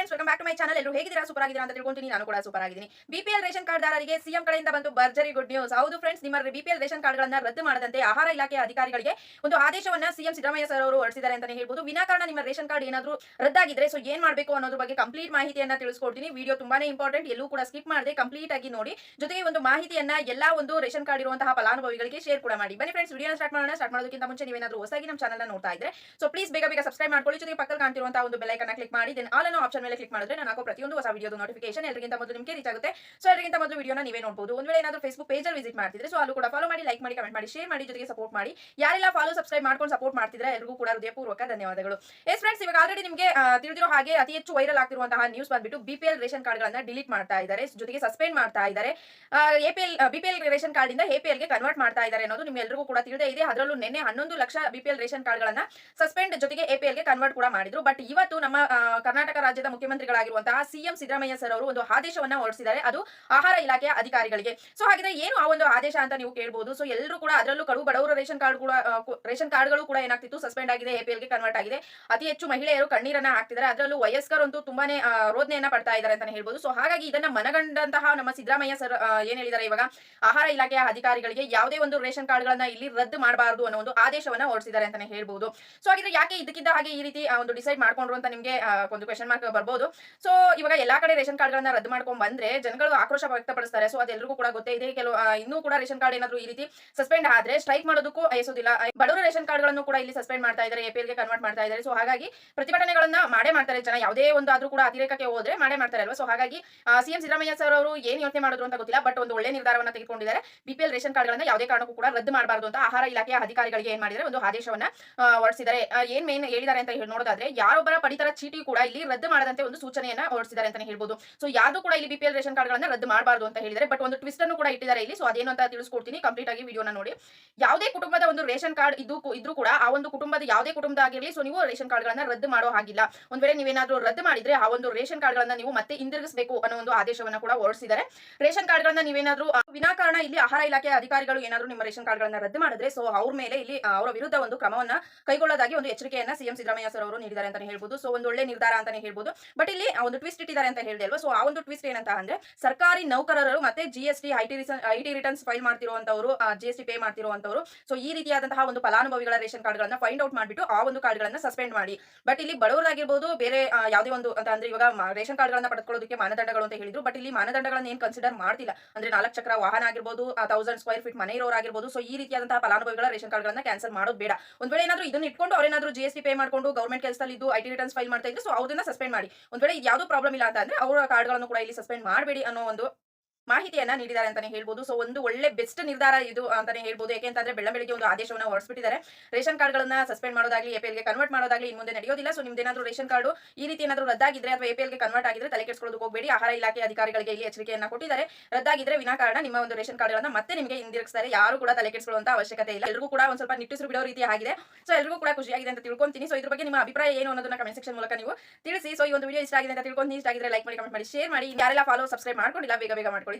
Friends welcome back to my channel ಎಲ್ಲರೂ ಹೇಗಿದ್ದೀರಾ? Super ಆಗಿದ್ದೀರಾ ಅಂತ ತಿಳ್ಕೊಂತೀನಿ. ನಾನು ಕೂಡ ಸೂಪರ್ ಆಗಿದ್ದೀನಿ ಬಿಪಿಎಲ್ ರೇಷನ್ ಕಾರ್ಡ್ದಾರರಿಗೆ ಸಿಎಂ ಕಡೆಯಿಂದ ಬಂತು ಭರ್ಜರಿ ಗುಡ್ ನ್ಯೂಸ್ ಹೌದು ಫ್ರೆಂಡ್ಸ್ ನಿಮ್ಮ ಬಿಪಿಎಲ್ ರೇಷನ್ ಕಾರ್ಡ್ಗಳನ್ನು ರದ್ದು ಮಾಡದಂತೆ ಆಹಾರ ಇಲಾಖೆ ಅಧಿಕಾರಿಗಳಿಗೆ ಒಂದು ಆದೇಶವನ್ನ ಸಿಎಂ ಸಿದ್ದರಾಮಯ್ಯ ಸರ್ ಅವರು ಹೊರಡಿಸಿದ್ದಾರೆ ಅಂತಾನೆ ಹೇಳ್ಬೋದು. ವಿನಾಕಾರಣ ನಿಮ್ಮ ರೇಷನ್ ಕಾರ್ಡ್ ಏನಾದರೂ ರದ್ದಾಗಿದ್ರೆ ಸೊ ಏನ್ ಮಾಡಬೇಕು ಅನ್ನೋದ್ರ ಬಗ್ಗೆ ಕಂಪ್ಲೀಟ್ ಮಾಹಿತಿಯನ್ನ ತಿಳಿಸ್ಕೊಡ್ತೀನಿ. ವಿಡಿಯೋ ತುಂಬಾನೇ ಇಂಪಾರ್ಟೆಂಟ್ ಎಲ್ಲೂ ಕೂಡ ಸ್ಕಿಪ್ ಮಾಡದೆ ಕಂಪ್ಲೀಟ್ ಆಗಿ ನೋಡಿ. ಜೊತೆಗೆ ಒಂದು ಮಾಹಿತಿಯನ್ನ ಎಲ್ಲಾ ಒಂದು ರೇಷನ್ ಕಾರ್ಡ್ ಇರುವಂತಹ ಫಲಾನುಭವಿಗಳಿಗೆ ಶೇರ್ ಕೂಡ ಮಾಡಿ. ಬನ್ನಿ ಫ್ರೆಂಡ್ಸ್ ವಿಡಿಯೋ ಸ್ಟಾರ್ಟ್ ಮಾಡೋಣ. ಸ್ಟಾರ್ಟ್ ಮಾಡೋದಕ್ಕಿಂತ ಮುಂಚೆ ನೀವೇನಾದ್ರೂ ಹೊಸಾಗಿ ನಮ್ಮ ಚಾನಲ್ ನೋಡ್ತಾ ಇದ್ರೆ ಸೊ ಪ್ಲೀಸ್ ಬೇಗ ಬೇಗ ಸಬ್ಸ್ಕ್ರೈಬ್ ಮಾಡ್ಕೊಳ್ಳಿ. ಜೊತೆಗೆ ಪಕ್ಕದ ಕಾಣ್ತಿರುವಂತಹ ಒಂದು ಬೆಲೈಕನ್ನ ಕ್ಲಿಕ್ ಮಾಡಿ. ದೆನ್ ಆಲ್ ಅನ್ನೋ ಆಪ್ಷನ್ ಮೇಲೆ ಕ್ಲಿಕ್ ಮಾಡಿದ್ರೆ ನಾನು ಹಾಕೋ ಪ್ರತಿಯೊಂದು ಹೊಸ ವಿಡಿಯೋದು ನೋಟಿಫಿಕೇಶನ್ ಎಲ್ಲರಿಗಿಂತ ಮೊದಲು ನಿಮಗೆ ರೀಚ್ ಆಗುತ್ತೆ. ಸೊ ಎಲ್ಲರಿಗಿಂತ ಮೊದಲು ವಿಡಿಯೋನ ನೀವೇ ನೋಡಬಹುದು ಒಂದು ವೇಳೆ ಏನಾದರೂ ಫೇಸ್ಬುಕ್ ಪೇಜಲ್ಲಿ ವಿಸಿಟ್ ಮಾಡ್ತಿದ್ರೆ ಸೊ ಅಲ್ಲೂ ಕೂಡ ಫಾಲೋ ಮಾಡಿ ಲೈಕ್ ಮಾಡಿ ಕಮೆಂಟ್ ಮಾಡಿ ಶೇರ್ ಮಾಡಿ ಜೊತೆಗೆ ಸಪೋರ್ಟ್ ಮಾಡಿ. ಯಾರೆಲ್ಲ ಫಾಲೋ ಸಬ್ಸ್ಕ್ರೈಬ್ ಮಾಡ್ಕೊಂಡು ಸಪೋರ್ಟ್ ಮಾಡ್ತಿದ್ರೆ ಎಲ್ಲರಿಗೂ ಕೂಡ ಹೃದಯಪೂರ್ವಕ ಧನ್ಯವಾದಗಳು. ಎಸ್ ಫ್ರೆಂಡ್ಸ್ ಇವಾಗ ಆಲ್ರೆಡಿ ನಿಮಗೆ ತಿಳಿದಿರೋ ಹಾಗೆ ಅತಿ ಹೆಚ್ಚು ವೈರಲ್ ಆಗ್ತಿರುವಂತಹ ನ್ಯೂಸ್ ಬಂದ್ಬಿಟ್ಟು ಬಿಪಿಎಲ್ ರೇಷನ್ ಕಾರ್ಡ್ಗಳನ್ನ ಡಿಲೀಟ್ ಮಾಡ್ತಾ ಇದ್ದಾರೆ. ಜೊತೆಗೆ ಸಸ್ಪೆಂಡ್ ಮಾಡ್ತಾ ಇದ್ದಾರೆ. ಎಪಿಎಲ್ ಬಿಪಿಎಲ್ ರೇಷನ್ ಕಾರ್ಡ್ ಇಂದ ಎಪಿಎಲ್ಗೆ ಕನ್ವರ್ಟ್ ಮಾಡ್ತಾ ಇದ್ದಾರೆ ಅನ್ನೋದು ನಿಮ್ಮೆಲ್ಲರಿಗೂ ಕೂಡ ತಿಳಿದೇ ಇದೆ. ಅದರಲ್ಲೂ ನಿನ್ನೆ ಹನ್ನೊಂದು ಲಕ್ಷ ಬಿಪಿಎಲ್ ರೇಷನ್ ಕಾರ್ಡ್ಗಳನ್ನ ಸಸ್ಪೆಂಡ್ ಜೊತೆಗೆ ಎಪಿಎಲ್ಗೆ ಕನ್ವರ್ಟ್ ಕೂಡ ಮಾಡಿದ್ರು. ಬಟ್ ಇವತ್ತು ನಮ್ಮ ಕರ್ನಾಟಕ ರಾಜ್ಯದ ಮುಖ್ಯಮಂತ್ರಿಗಳಾಗಿರುವಂತಹ ಸಿಎಂ ಸಿದ್ದರಾಮಯ್ಯ ಸರ್ ಅವರು ಒಂದು ಆದೇಶವನ್ನ ಹೊರಡಿಸಿದ್ದಾರೆ. ಅದು ಆಹಾರ ಇಲಾಖೆಯ ಅಧಿಕಾರಿಗಳಿಗೆ. ಸೊ ಹಾಗಿದ್ರೆ ಏನು ಆ ಒಂದು ಆದೇಶ ಅಂತ ನೀವು ಕೇಳಬಹುದು ಸೊ ಎಲ್ಲರೂ ಕೂಡ ಅದರಲ್ಲೂ ಕಡು ಬಡವರ ರೇಷನ್ ಕಾರ್ಡ್ ಕೂಡ ರೇಷನ್ ಕಾರ್ಡ್ಗಳು ಕೂಡ ಏನಾಗ್ತಿತ್ತು? ಸಸ್ಪೆಂಡ್ ಆಗಿದೆ ಎಪಿಎಲ್ಗೆ ಕನ್ವರ್ಟ್ ಆಗಿದೆ. ಅತಿ ಹೆಚ್ಚು ಮಹಿಳೆಯರು ಕಣ್ಣೀರನ್ನ ಹಾಕ್ತಿದ್ದಾರೆ. ಅದರಲ್ಲೂ ವಯಸ್ಕರಂತೂ ತುಂಬಾನೇ ರೋಧನೆಯನ್ನ ಪಡ್ತಾ ಇದ್ದಾರೆ ಅಂತಾನೆ ಹೇಳ್ಬೋದು. ಸೊ ಹಾಗಾಗಿ ಇದನ್ನ ಮನಗಂಡಂತಹ ನಮ್ಮ ಸಿದ್ದರಾಮಯ್ಯ ಸರ್ ಏನ್ ಹೇಳಿದ್ದಾರೆ ಇವಾಗ? ಆಹಾರ ಇಲಾಖೆಯ ಅಧಿಕಾರಿಗಳಿಗೆ ಯಾವುದೇ ಒಂದು ರೇಷನ್ ಕಾರ್ಡ್ ಗಳನ್ನ ಇಲ್ಲಿ ರದ್ದು ಮಾಡಬಾರದು ಅನ್ನೋ ಒಂದು ಆದೇಶವನ್ನ ಹೊರಡಿಸಿದ್ದಾರೆ ಅಂತಾನೆ ಹೇಳ್ಬಹುದು ಸೊ ಹಾಗಿದ್ರೆ ಯಾಕೆ ಇದಕ್ಕಿಂತ ಹಾಗೆ ಈ ರೀತಿ ಒಂದು ಡಿಸೈಡ್ ಮಾಡ್ಕೊಂಡ್ರು ಅಂತ ನಿಮಗೆ ಒಂದು ಕ್ವೆಶನ್ ಮಾರ್ಕ್ ಬರ್ಬೋದು? ಸೊ ಇವಾಗ ಎಲ್ಲಾ ಕಡೆ ರೇಷನ್ ಕಾರ್ಡ್ಗಳನ್ನ ರದ್ದು ಮಾಡ್ಕೊಂಡ್ ಬಂದ್ರೆ ಜನಗಳು ಆಕ್ರೋಶ ವ್ಯಕ್ತಪಡಿಸ್ತಾರೆ. ಸೊ ಅದೆಲ್ಲರಿಗೂ ಕೂಡ ಗೊತ್ತೇ ಇದೆ. ಕೆಲವು ಇನ್ನೂ ಕೂಡ ರೇಷನ್ ಕಾರ್ಡ್ ಏನಾದ್ರು ಈ ರೀತಿ ಸಸ್ಪೆಂಡ್ ಆದ್ರೆ ಸ್ಟ್ರೈಕ್ ಮಾಡೋದಕ್ಕೂ ಅಯಸೋದಿಲ್ಲ ಬಡವರ ರೇಷನ್ ಕಾರ್ಡ್ಗಳನ್ನು ಕೂಡ ಇಲ್ಲಿ ಸಸ್ಪೆಂಡ್ ಮಾಡ್ತಾ ಇದ್ದಾರೆ. ಎಪಿಎಲ್ಗೆ ಕನ್ವರ್ಟ್ ಮಾಡ್ತಾ ಇದ್ದಾರೆ. ಸೊ ಹಾಗಾಗಿ ಪ್ರತಿಭಟನೆಗಳನ್ನ ಮಾಡೇ ಮಾಡ್ತಾರೆ ಜನ. ಯಾವುದೇ ಒಂದು ಆದ್ರೂ ಕೂಡ ಅತಿರೇಕಕ್ಕೆ ಹೋದ್ರೆ ಮಾಡೇ ಮಾಡ್ತಾರೆ ಅಲ್ವಾ? ಸೊ ಹಾಗಾಗಿ ಸಿಎಂ ಸಿದ್ದರಾಮಯ್ಯ ಸರ್ ಅವರು ಏನ್ ಯೋಚನೆ ಮಾಡಿದ್ರು ಅಂತ ಗೊತ್ತಿಲ್ಲ. ಬಟ್ ಒಂದು ಒಳ್ಳೆ ನಿರ್ಧಾರವನ್ನು ತೆಗೆದುಕೊಂಡಿದ್ದಾರೆ. ಬಿಪಿಎಲ್ ರೇಷನ್ ಕಾರ್ಡ್ಗಳನ್ನ ಯಾವುದೇ ಕಾರಣಕ್ಕೂ ಕೂಡ ರದ್ದು ಮಾಡಬಾರದು ಅಂತ ಆಹಾರ ಇಲಾಖೆಯ ಅಧಿಕಾರಿಗಳಿಗೆ ಏನ್ ಮಾಡಿದ್ರೆ ಒಂದು ಆದೇಶವನ್ನ ಹೊರಡಿಸಿದ್ದಾರೆ. ಏನ್ ಮೇನ್ ಹೇಳಿದ್ದಾರೆ ಅಂತ ಹೇಳಿ ನೋಡೋದಾದ್ರೆ, ಯಾರೊಬ್ಬರ ಪಡಿತರ ಚೀಟಿ ಕೂಡ ಇಲ್ಲಿ ರದ್ದು ಮಾಡದಂತೆ ಒಂದು ಸೂಚನೆಯನ್ನ ಹೊರಡಿಸಿದ್ದಾರೆ ಅಂತಾನೆ ಹೇಳ್ಬೋದು. ಸೊ ಯಾರು ಕೂಡ ಇಲ್ಲಿ ಬಿಪಿಎಲ್ ರೇಷನ್ ಕಾರ್ಡ್ಗಳನ್ನ ರದ್ದು ಮಾಡಬಾರದು ಅಂತ ಹೇಳಿದ್ದಾರೆ. ಬಟ್ ಒಂದು ಟ್ವಿಸ್ಟ್ ಅನ್ನು ಕೂಡ ಇಟ್ಟಿದ್ದಾರೆ ಇಲ್ಲಿ. ಸೊ ಅದೇನು ಅಂತ ತಿಳಿಸ್ಕೊಡ್ತೀನಿ. ಕಂಪ್ಲೀಟ್ ಆಗಿ ವಿಡಿಯೋನ ನೋಡಿ. ಯಾವುದೇ ಕುಟುಂಬದ ಒಂದು ರೇಷನ್ ಕಾರ್ಡ್ ಇದು ಇದ್ರೂ ಕೂಡ ಆ ಒಂದು ಕುಟುಂಬದ ಯಾವುದೇ ಕುಟುಂಬದ ಆಗಿರಲಿ ಸೊ ನೀವು ರೇಷನ್ ಕಾರ್ಡ್ಗಳನ್ನ ರದ್ದು ಮಾಡೋ ಹಾಗಿಲ್ಲ. ಒಂದ್ ವೇಳೆ ನೀವೇನಾದ್ರೂ ರದ್ದು ಮಾಡಿದ್ರೆ ಆ ಒಂದು ರೇಷನ್ ಕಾರ್ಡ್ಗಳನ್ನ ನೀವು ಮತ್ತೆ ಹಿಂದಿರುಗಿಸಬೇಕು ಅನ್ನೋ ಒಂದು ಆದೇಶವನ್ನ ಕೂಡ ಹೊರಡಿಸಿದ್ದಾರೆ. ರೇಷನ್ ಕಾರ್ಡ್ಗಳನ್ನ ನೀವೇನಾದ್ರೂ ಆ, ವಿನಾಕಾರಣ ಇಲ್ಲಿ ಆಹಾರ ಇಲಾಖೆ ಅಧಿಕಾರಿಗಳು ಏನಾದ್ರು ನಿಮ್ಮ ರೇಷನ್ ಕಾರ್ಡ್ಗಳನ್ನ ರದ್ದು ಮಾಡಿದ್ರೆ ಸೊ ಅವ್ರ ಮೇಲೆ ಇಲ್ಲಿ ಅವರ ವಿರುದ್ಧ ಒಂದು ಕ್ರಮವನ್ನ ಕೈಗೊಳ್ಳೋದಾಗಿ ಒಂದು ಎಚ್ಚರಿಕೆಯನ್ನ ಸಿಎಂ ಸಿದ್ದರಾಮಯ್ಯ ಸರ್ ಅವರು ನೀಡಿದ್ದಾರೆ ಅಂತಾನೆ ಹೇಳ್ಬೋದು. ಸೊ ಒಂದು ಒಳ್ಳೆ ನಿರ್ಧಾರ ಅಂತಾನೆ ಹೇಳ್ಬೋದು. ಬಟ್ ಇಲ್ಲಿ ಒಂದು ಟ್ವಿಸ್ಟ್ ಇಟ್ಟಿದ್ದಾರೆ ಅಂತ ಹೇಳಿದೆ ಅಲ್ವಾ? ಸೊ ಆ ಒಂದು ಟ್ವಿಸ್ಟ್ ಏನಂತ ಅಂದ್ರೆ, ಸರ್ಕಾರಿ ನೌಕರರು ಮತ್ತೆ G S T I T I returns file ಮಾಡ್ತಿರುವಂತವರು G S T pay ಮಾಡ್ತಿರುವಂತವರು. ಸೊ ಈ ರೀತಿಯಾದಂತಹ ಒಂದು ಫಲಾನುಭವಿಗಳ ರೇಷನ್ ಕಾರ್ಡ್ಗಳನ್ನ ಫೈಂಡ್ ಔಟ್ ಮಾಡಿಬಿಟ್ಟು ಆ ಒಂದು ಕಾರ್ಡ್ಗಳನ್ನ ಸಸ್ಪೆಂಡ್ ಮಾಡಿ. ಬಟ್ ಇಲ್ಲಿ ಬಡವರಾಗಿರ್ಬೋದು, ಬೇರೆ ಯಾವುದೇ ಒಂದು ಅಂತ ಅಂದ್ರೆ ಇವಾಗ ರೇಷನ್ ಕಾರ್ಡ್ಗಳನ್ನ ಪಡೆದುಕೊಳ್ಳೋದಕ್ಕೆ ಮಾನದಂಡಗಳು ಅಂತ ಹೇಳಿದ್ರು. ಬಟ್ ಇಲ್ಲಿ ಮಾನದಂಡಗಳನ್ನ ಏನ್ ಕನ್ಸಿಡರ್ ಮಾಡ್ತಿಲ್ಲ. ಅಂದ್ರೆ ನಾಲ್ಕು ಚಕ್ರ ವಾಹನ ಆಗಿರ್ಬೋದು ತೌಸಂಡ್ ಸ್ಕ್ವೇರ್ ಫೀಟ್ ಮನೆ ಇರೋರಾಗಿರ್ಬೋದು ಸೊ ಈ ರೀತಿಯಾದಂತಹ ಫಲಾನುಭವಿಗಳ ರೇಷನ್ ಕಾರ್ಡ್ಗಳನ್ನ ಕ್ಯಾನ್ಸಲ್ ಮಾಡೋದು ಬೇಡ. ಒಂದ್ ವೇಳೆ ಏನಾದ್ರು ಇದನ್ನ ಇಟ್ಕೊಂಡು ಅವ್ರೇನಾದ್ರು ಜಿ ಎಸ್ ಟಿ ಪೇ ಮಾಡ್ಕೊಂಡು ಗೌರ್ಮೆಂಟ್ ಕೆಲಸದಲ್ಲಿ ಇದ್ದು ಐ ಟಿ ರಿಟರ್ನ್ಸ್ ಫೈಲ್ ಮಾಡ್ತಾ ಇದ್ರು ಸೊ ಅವ್ರನ್ನ ಸಸ್ಪೆಂಡ್ ಮಾಡಿ. ಒಂದ್ ವೇಳೆ ಯಾವ್ದು ಪ್ರಾಬ್ಲಮ್ ಇಲ್ಲ ಅಂತ ಅಂದ್ರೆ ಅವರ ಕಾರ್ಡ್ಗಳನ್ನು ಕೂಡ ಇಲ್ಲಿ ಸಸ್ಪೆಂಡ್ ಮಾಡಬೇಡಿ ಅನ್ನೋ ಒಂದು ಮಾಹಿತಿಯನ್ನ ನೀಡಿದ್ದಾರೆ ಅಂತಾನೆ ಹೇಳ್ಬೋದು. ಸೊ ಒಂದು ಒಳ್ಳೆ ಬೆಸ್ಟ್ ನಿರ್ಧಾರ ಇದು ಅಂತಾನೆ ಹೇಳ್ಬೋದು. ಯಾಕೆಂತಂದ್ರೆ ಬೆಳಿಗ್ಗೆ ಒಂದು ಆದೇಶವನ್ನ ಹೊರಡಿಸ್ಬಿಟ್ಟಿದ್ದಾರೆ. ರೇಷನ್ ಕಾರ್ಡ್ಗಳನ್ನ ಸಸ್ಪೆಂಡ್ ಮಾಡೋದಾಗ್ಲಿ ಎಪಿಎಲ್ಗೆ ಕನ್ವರ್ಟ್ ಮಾಡೋದಾಗ್ಲಿ ಇನ್ ಮುಂದೆ ನಡೆಯೋದಿಲ್ಲ. ಸೊ ನಿಮ್ದೇನಾದ್ರೂ ರೇಷನ್ ಕಾರ್ಡ್ ಈ ರೀತಿ ಏನಾದ್ರೂ ರದ್ದಾಗಿದ್ರೆ ಅಥವಾ ಎಪಿಎಲ್ಗೆ ಕನ್ವರ್ಟ್ ಆಗಿದ್ರೆ ತಲೆ ಕೆಡಿಸ್ಕೊಳ್ಳೋದು ಹೋಗಬೇಡಿ. ಆಹಾರ ಇಲಾಖೆ ಅಧಿಕಾರಿಗಳಿಗೆ ಇಲ್ಲಿ ಎಚ್ಚರಿಕೆಯನ್ನ ಕೊಟ್ಟಿದ್ದಾರೆ. ರದ್ದಾಗಿದ್ರೆ ವಿನಾಕಾರಣ ನಿಮ್ಮ ಒಂದು ರೇಷನ್ ಕಾರ್ಡ್ಗಳನ್ನ ಮತ್ತೆ ನಿಮಗೆ ಹಿಂದಿರುಗಿಸ್ತಾರೆ. ಯಾರು ಕೂಡ ತಲೆ ಕೆಡಿಸ್ಕೊಳ್ಳುವಂತ ಅವಶ್ಯಕತೆ ಇಲ್ಲ. ಎಲ್ಲರಿಗೂ ಕೂಡ ಒಂದ್ ಸ್ವಲ್ಪ ನಿಟ್ಟುಸಿರು ಬಿಡೋ ರೀತಿ ಆಗಿದೆ. ಸೊ ಎಲ್ಲರಿಗೂ ಕೂಡ ಖುಷಿಯಾಗಿದೆ ಅಂತ ತಿಳ್ಕೊಂತೀನಿ. ಸೊ ಇದ್ರ ಬಗ್ಗೆ ನಿಮ್ಮ ಅಭಿಪ್ರಾಯ ಏನು ಅನ್ನೋದನ್ನ ಕಮೆಂಟ್ ಸೆಕ್ಷನ್ ಮೂಲಕ ನೀವು ತಿಳಿಸಿ. ಸೊ ಈ ಒಂದು ವಿಡಿಯೋ ಇಷ್ಟ ಆಗಿದೆ ಅಂತ ತಿಳ್ಕೊಂಡು ಇಷ್ಟ ಆಗಿದ್ರೆ ಲೈಕ್ ಮಾಡಿ ಕಮೆಂಟ್ ಮಾಡಿ ಶೇರ್ ಮಾಡಿ. ಯಾರೆಲ್ಲ ಫಾಲೋ ಸಬ್ಸ್ಕ್ರೈಬ್ ಮಾಡ್ಕೊಂಡಿಲ್ಲ, ಬೇಗ ಬೇಗ ಮಾಡ್ಕೊಳ್ಳಿ.